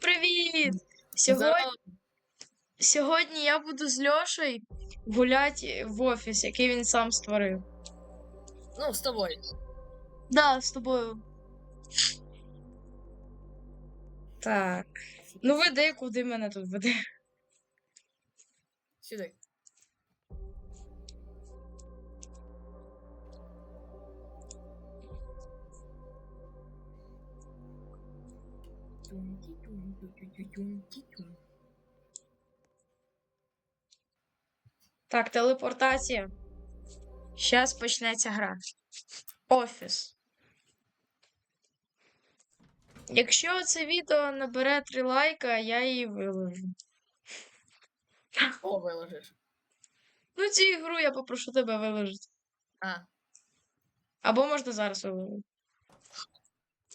привіт! Сьогодні, сьогодні я буду з Льошею гуляти в офіс, який він сам створив. Ну, з тобою. Да, з тобою. Так. Ну веди, куди мене тут веде. Сюди. Так, телепортація. Зараз почнеться гра. Офіс. Якщо це відео набере 3 лайка, я її виложу. О, виложиш. Ну, цю ігру я попрошу тебе виложити. А, Або можна зараз виложити.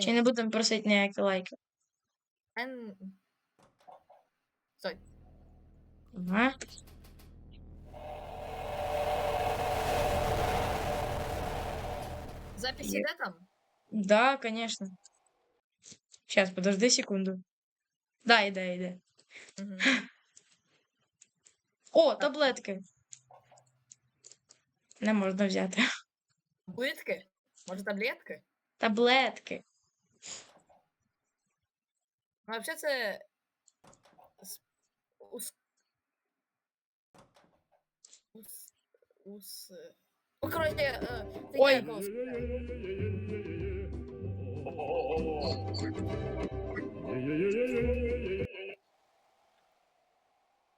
Чи не будемо просити ніякі лайки. Ен... Стой. Ага. Запись Є. іде там? Да, конечно. Сейчас, подожди секунду. Да, іде, іде. Угу. О, таблетки. Не можна взяти. Плитки? Може таблетки? Таблетки. Ну, взагалі це... Ус... Ус... Ус... Ну, коротше, е, таке Ой.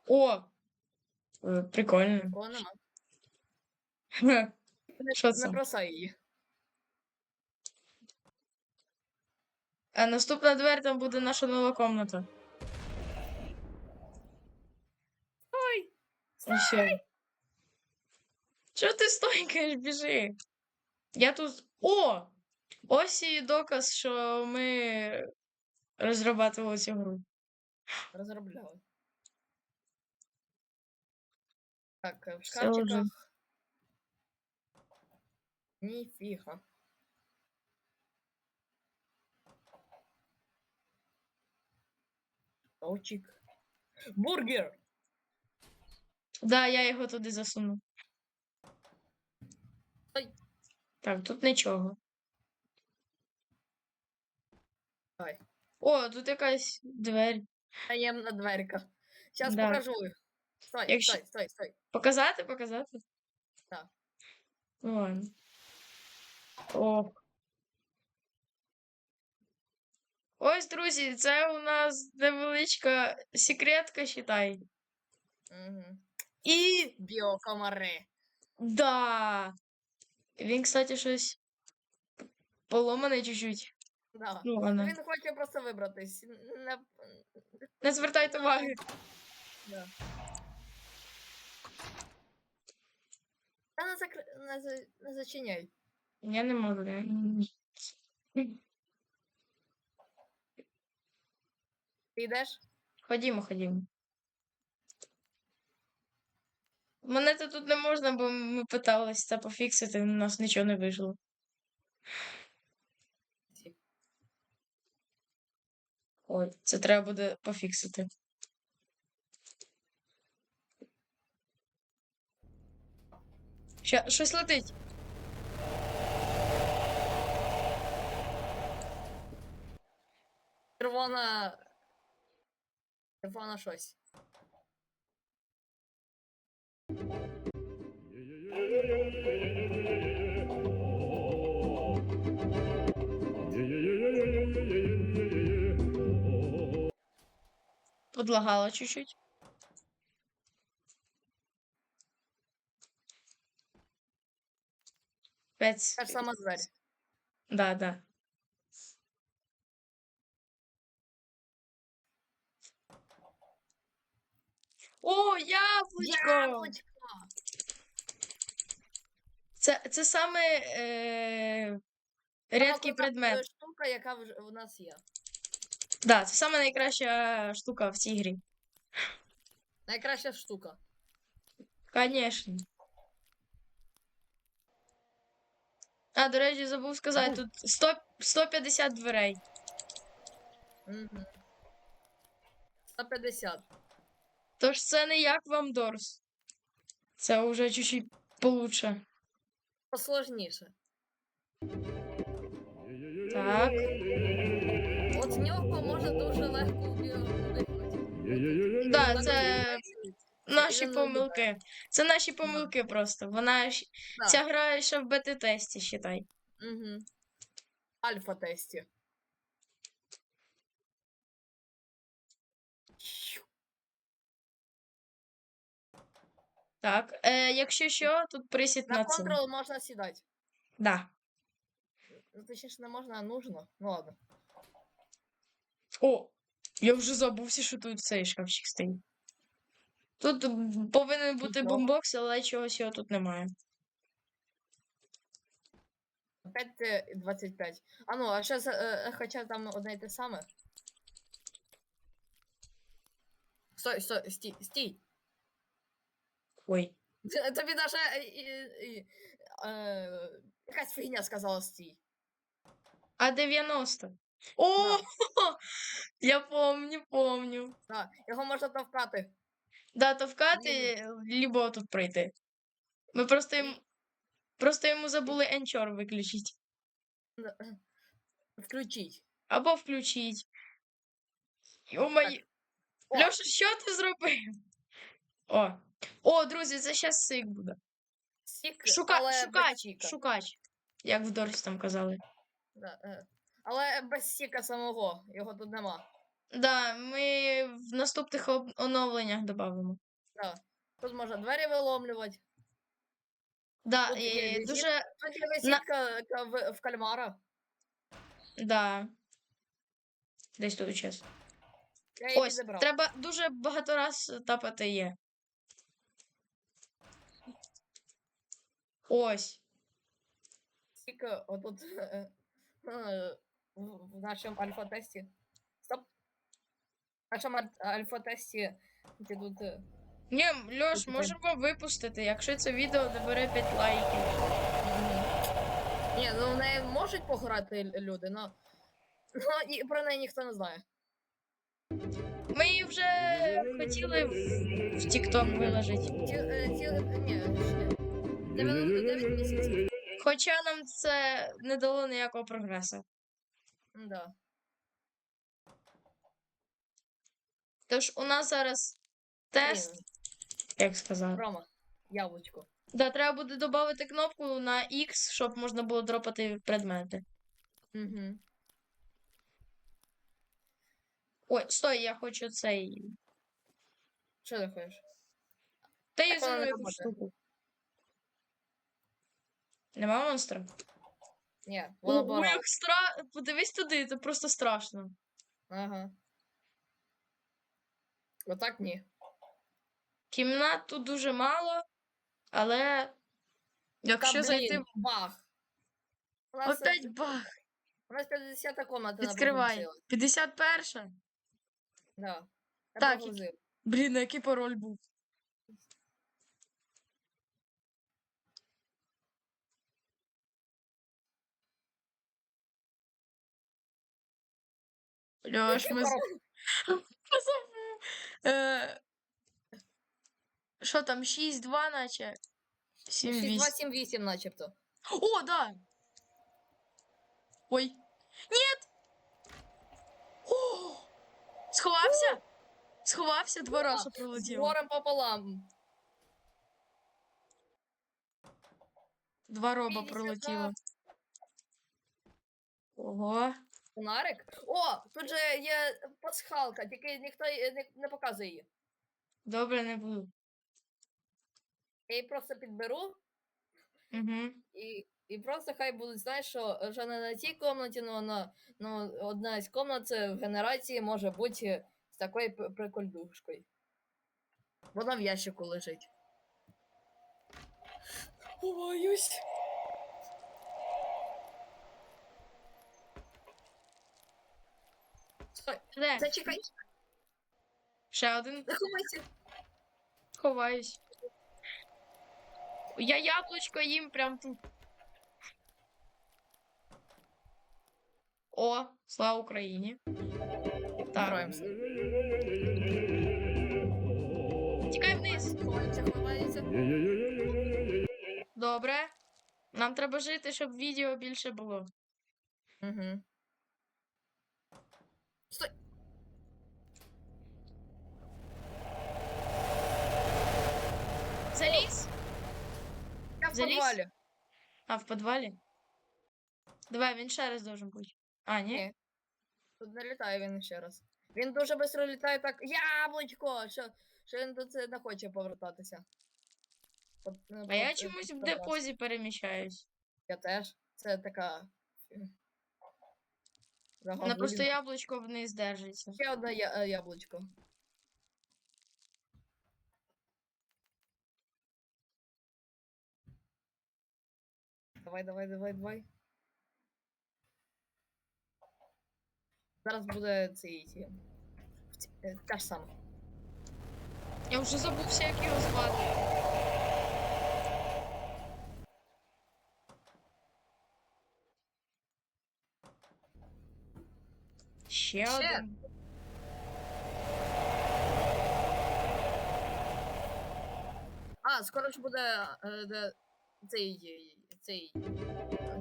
О! Е, Прикольно. Такого нема. Що це? Бросай її. А наступна двері там буде наша нова комната. Ой! Ще. Чого ти стойкаєш, біжи? Я тут. О! Ось і доказ, що ми розрабатували цю гру. Розробляли. Так, е, в Все вже. шкафчиках. Ніфіга. Очік. Бургер! Да, я його туди засуну. Ой. Так, тут нічого. Давай. О, тут якась двері. Таємна дверка. Зараз Да. покажу. Стой, Якщо- стой, стой, стой. Показати, показати? Так. Ну ладно. О. Ось, друзі, це у нас невеличка секретка, считай. Угу. І Біокомари. да. Він, кстати, щось поломаний чуть-чуть. Да. Ну, ладно. Він хоче просто вибратись. Не... Не звертайте уваги. Да. Та не, закр... не, за... не зачиняй. Я не можу. я- Ти йдеш? Ходімо, ходімо. Мене то тут не можна, бо ми питалися це пофіксити, у нас нічого не вийшло. Ой, це треба буде пофіксити. Ща, щось летить. Червона. Червона щось. Подлагало чуть-чуть. Пять. Та ж сама двері. Да, да. О, яблучко! Яблучко! Це, це саме е, рідкий предмет. е, Штука, яка в нас є. Да, це саме найкраща штука в цій грі. Найкраща штука. Конечно. А, до речі, забув сказати, тут 100, 150 дверей. Угу. 150. Тож це не як вам Дорс. Це вже чуть-чуть получше. Посложніше. Так. От нього можна дуже легко вбігати. Да, це наші помилки. Це наші помилки просто. Вона ж- ця гра ще в бета-тесті, считай. Угу. Альфа-тесті. Так. Е, якщо що, тут присід На на це. контрол можна сідати. Да. Ну, точніше, не можна, а нужно. Ну ладно. О, я вже забувся, що тут цей шкафчик стоїть. Тут повинен бути бомбокс, але чогось його тут немає. 5 25. А ну, а ще е, хоча там одне й те саме. Стой, стой, стій, стій. Ой. Тобі даже е, е, е, е, якась фігня сказала стій. А 90. О! Я помню, помню. Да, його можна товкати. Да, товкати, либо тут пройти. Ми просто йому, просто йому забули енчор виключити. Включить. Або включить. Йомай. Льоша, що ти зробив? О. О, друзі, це щас сик буде. Сік, Шука... але без Шукач, сіка. шукач. Як в Дорсі там казали. Да, е. Але без сіка самого, його тут нема. Да, ми в наступних об- оновленнях додамо. Да. Тут можна двері виломлювати. Да, Тут є і візит. дуже. Тут є візитка ка- в, в кальмара. Да. Десь тут. Я її Ось, підібрав. треба дуже багато раз тапати є. Ось. Е, отут е, е, в нашому альфа-тесті. Стоп. В нашому аль- альфа-тесті де тут. е, Ні, Льош, можемо випустити, якщо це відео добере 5 лайків. мгм. Ні, ну в неї можуть пограти люди, но, но і про неї ніхто не знає. Ми її вже хотіли в, в TikTok виложити. Ті, е, ті, ні, ще 99 місяців. Хоча нам це не дало ніякого прогресу. Да. Тож у нас зараз тест, як сказав. Рома, яблучко. Да, треба буде додати кнопку на X, щоб можна було дропати предмети. Угу. Ой, стой, я хочу цей. Що ти хочеш? Та я работає. штуку. Нема монстра? Ні, О, як стра... Подивись туди, це просто страшно. Ага. Отак ні. Кімнат тут дуже мало, але якщо Та, зайти. блін, бах. У нас, Опять баг. у нас 50 комната Відкривай. 51. Да. Так, прогрузив. Блін, а який пароль був? Пароль? забув. Е, Що там, 6-2, наче? 7-8. 6278 начебто. О, да! Ой. Нет! О! Сховався? Сховався, два рази З пролетіло. горем пополам. Два роба 52. пролетіло. Ого. Фонарик. О, тут же є пасхалка, тільки ніхто не, не показує її. Добре, не буду. Я її просто підберу Угу. і, і просто хай будуть, знаєш, що вже не на цій комнаті, но на ну, одна з комнат в генерації може бути з такою п- прикольдушкою. Вона в ящику лежить. Боюсь. Стой, Де? зачекай, Ще один. заховайся. Ховаюсь. Я яблучко їм прям тут. О, слава Україні. Так. Граємося. Тікай вниз. Ховається, ховається. Добре. Нам треба жити, щоб відео більше було. Угу. Залізь? Я в Залізь? подвалі. А, в підвалі? Давай, він ще раз должен бути. А, ні? Ні. Тут не літає він ще раз. Він дуже швидко літає так. Яблучко! Що, що він тут е, не хоче повертатися. От, е, А я от, чомусь в раз. депозі переміщаюсь. Я теж. Це така. Вона просто яблучко вниз держиться. Ще одне я, е, яблучко. Давай, давай, давай, давай. Зараз буде цей. е, ж саме. Я вже забувся, як його звати. Ще Ще. один. А, скоро ж буде е, де, цей. Цей.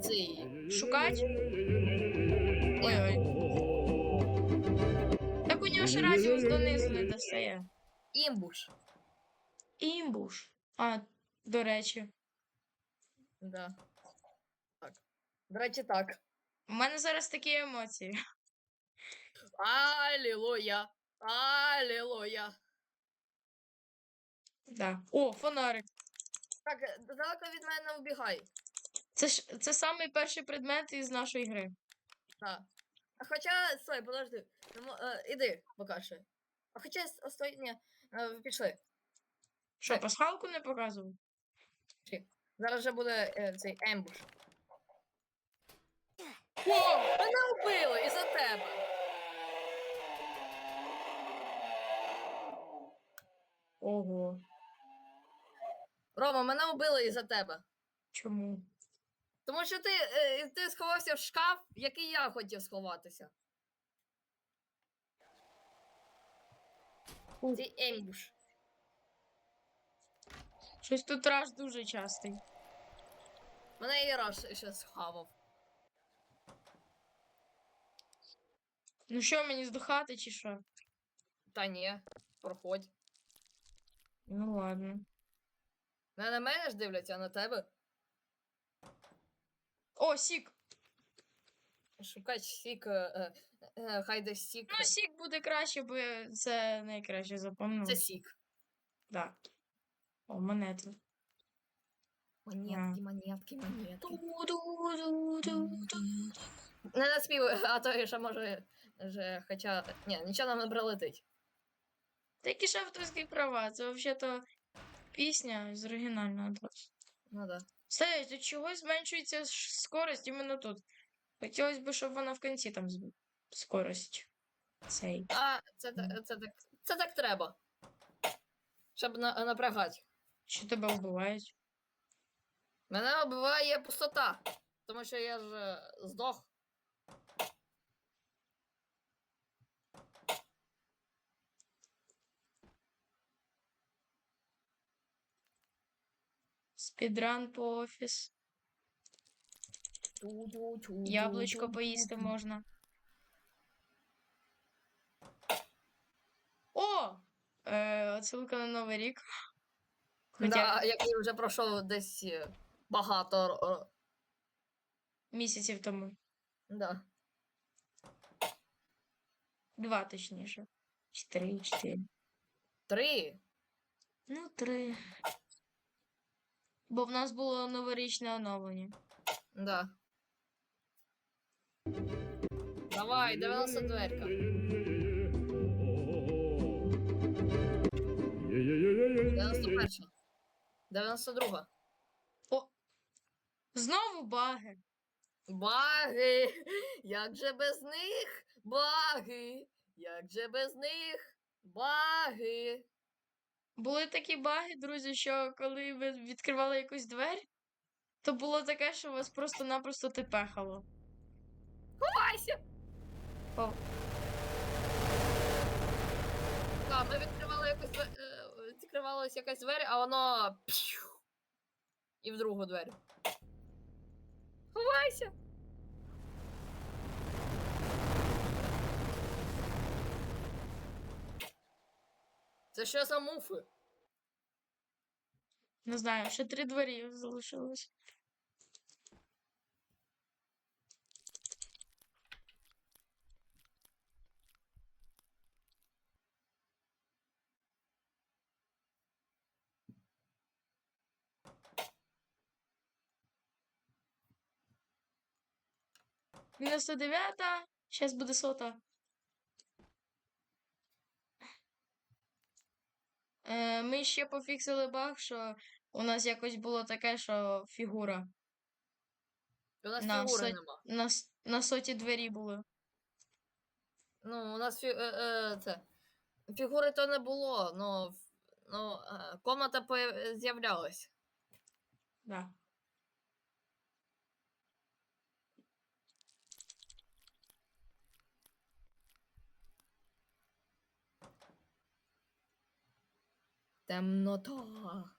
цей. Шукать? Ой-ой. Так у нього ж радіус донизу не достає. Імбуш. Імбуш. А, до речі. Да. Так. До речі, так. У мене зараз такі емоції. Алілуя! Алілуя! Да. О, фонарик. Так, далеко від мене не вбігай. Це ж це самий перший предмет із нашої гри. Так. А хоча, стой, подожди. Ну, мо- е, іди, покажи. А хоча, с- стой, ні, е, пішли. Що, Так. пасхалку не показував? Зараз вже буде е, цей ембуш. О! Мене вбили із-за тебе. Ого. Рома, мене вбили із-за тебе. Чому? Тому що ти, е, ти сховався в шкаф, в який я хотів сховатися. Цей ембуш. Щось тут раш дуже частий. Мене і раз ще схавав. Ну що, мені здохати чи що? Та ні, проходь. Ну ладно. Не на мене ж дивляться, а на тебе. О, сік! Шукать сік, е, е, е, хай десь сік. Ну, сік буде краще, бо це найкраще запомнив. Це сік. Да. О, монети. Монетки, монетки, монетки. Не наспівай, а то ще може. Вже, хоча. Ні, нічого нам не прилетить. Та які ж авторські права? Це взагалі-то пісня з оригінального. Ну да. Все, до чогось зменшується скорость іменно тут. Хотілося б, щоб вона в кінці там скорость. Цей. А, це, та- це, так. Це так треба. Щоб на, напрягати. Що тебе вбивають? Мене вбиває пустота. Тому що я ж е, здох. Спідран по офіс. Яблучко поїсти можна. О! Е, отсилка на Новий рік. Хоча Да, який вже пройшов десь е, багато. місяців тому. Да. Два точніше. Чи три, чотири. Три. Ну, три. Бо в нас було новорічне оновлення. Да. Давай, 90 дверка. 91. 92. Знову баги. Баги! Як же без них? Баги! Як же без них? Баги! Були такі баги, друзі, що коли ви відкривали якусь двері, то було таке, що вас просто-напросто тепехало. Ховайся! О. Да, ми відкривали якусь две- е, відкривалась якась двері, а воно. п'ю, І в другу двері. Ховайся! Це що за муфи? Не знаю, ще три двері залишилось. 109, зараз буде сота. Е, ми ще пофіксили баг, що у нас якось було таке, що фігура. У нас На, фігури все- нема. На, с- на соті двері були. Ну, у нас фі... е, е, це... фігури то не було, но, но е, комната появ- з'являлась. Да. Темнота.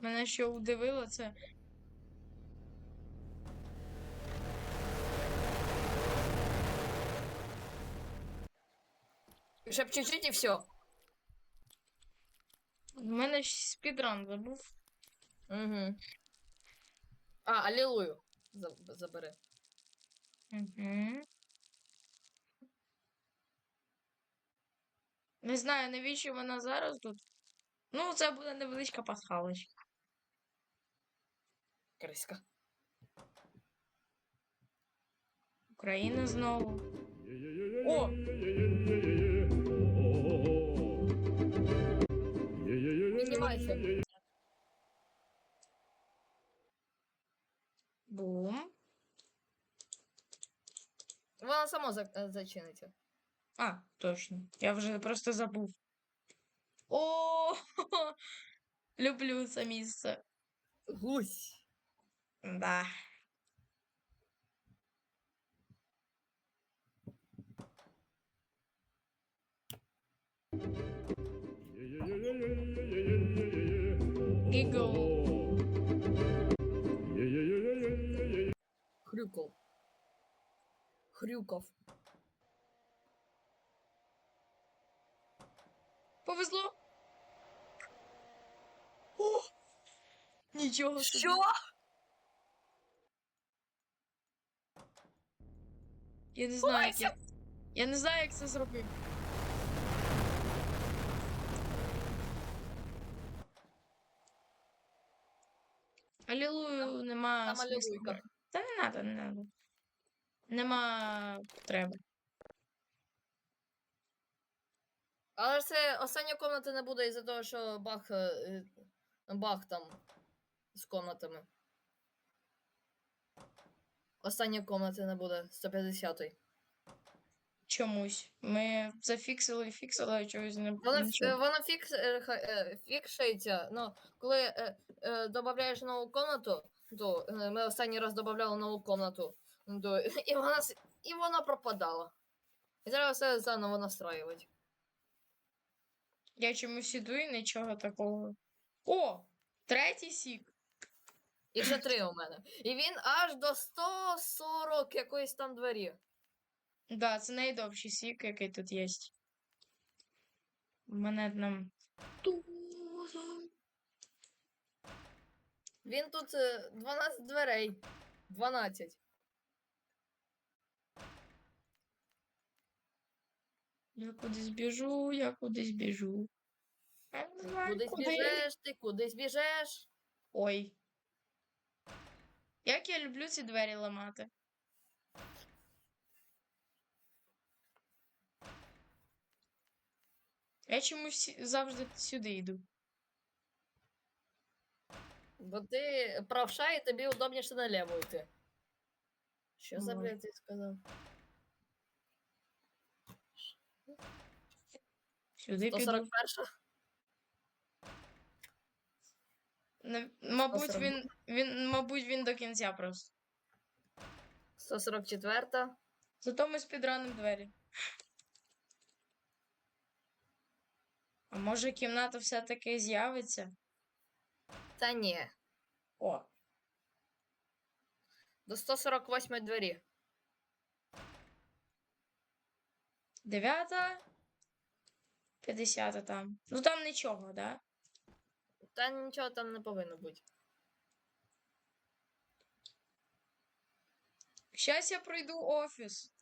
Мене що удивило, це Ще б чуть-чуть і все. в мене ж спідран забув. Угу. А, алілую. За- Забери. Угу. Не знаю, навіщо вона зараз тут. Ну, це буде невеличка пасхалочка. Криська. Україна знову. О! Піднімайся. Вона сама за- е, зачиниться. А, точно. Я вже просто забув. О! Люблю це місце. Гусь. Да. Гігл. Хрюков. Хрюков. Повезло. О! Нічого собі. Я не знаю, як я... Я не знаю, як це зробити. Алілую нема там алілуйка. Та не надо, не надо. Нема потреби. Але ж це остання комната не буде із-за того, що баг, е, е, баг там з комнатами. Остання комната не буде 150-й. Чомусь. Ми зафіксили, і фіксили, а чогось не Вона, ф- нічого. е, вона фікс, е, ха- е, фікшається. Ну, коли е, е, додаєш нову комнату, то е, ми останній раз додавали нову комнату, то, і, вона, і вона пропадала. І зараз все заново настраювати. Я чомусь іду і нічого такого. О! Третій сік. І ще три у мене. І він аж до 140 якоїсь там двері. Да, це найдовший сік, який тут є. У мене там. Він тут е, 12 дверей. 12. Я кудись біжу, я кудись біжу. Я не знаю, Кудись куди. біжеш, ти кудись біжеш. Ой. Як я люблю ці двері ламати. Я чомусь завжди сюди йду. Бо ти правша і тобі удобніше наліво йти. Що за Ой. блядь ти сказав? Сюди піду. 141? Не- Мабуть, 140. він, він, мабуть, він до кінця просто. 144. Зато ми спідраним двері. А може кімната все-таки з'явиться? Та ні. О, До 148 двері. дев'ята. П'ятдесята там. Ну там нічого, да? Та нічого там не повинно бути. Щас я пройду офіс.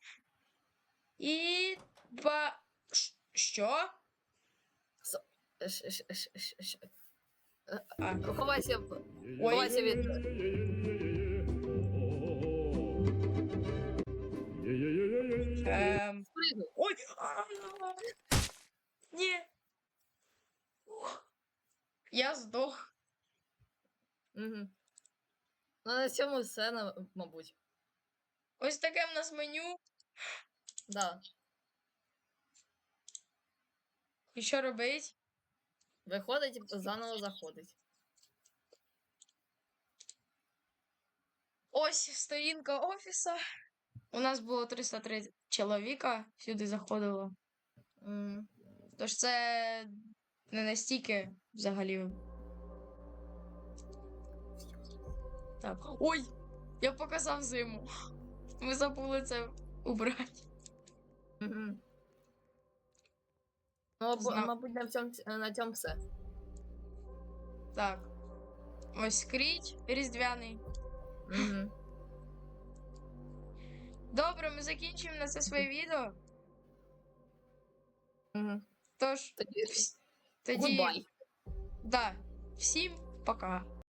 І ба. Що? А, Ховайся. Ховайся від. ем... Ой! Ні. Я здох. Угу. Ну, на цьому все, мабуть. Ось таке в нас меню. Да. І що робить? Виходить, заново заходить. Ось сторінка офіса. У нас було 303 чоловіка сюди заходило. Мгм. Тож це не настільки взагалі. Так. Ой! Я показав зиму. Ми забули це убрати. Ну, Зна- мабуть, на цьому, на цьому все. Так. Ось скріч різдвяний. Угу. Добре, ми закінчуємо на це своє відео. Угу. Тож, Тоді, тоді. Да. Всім пока.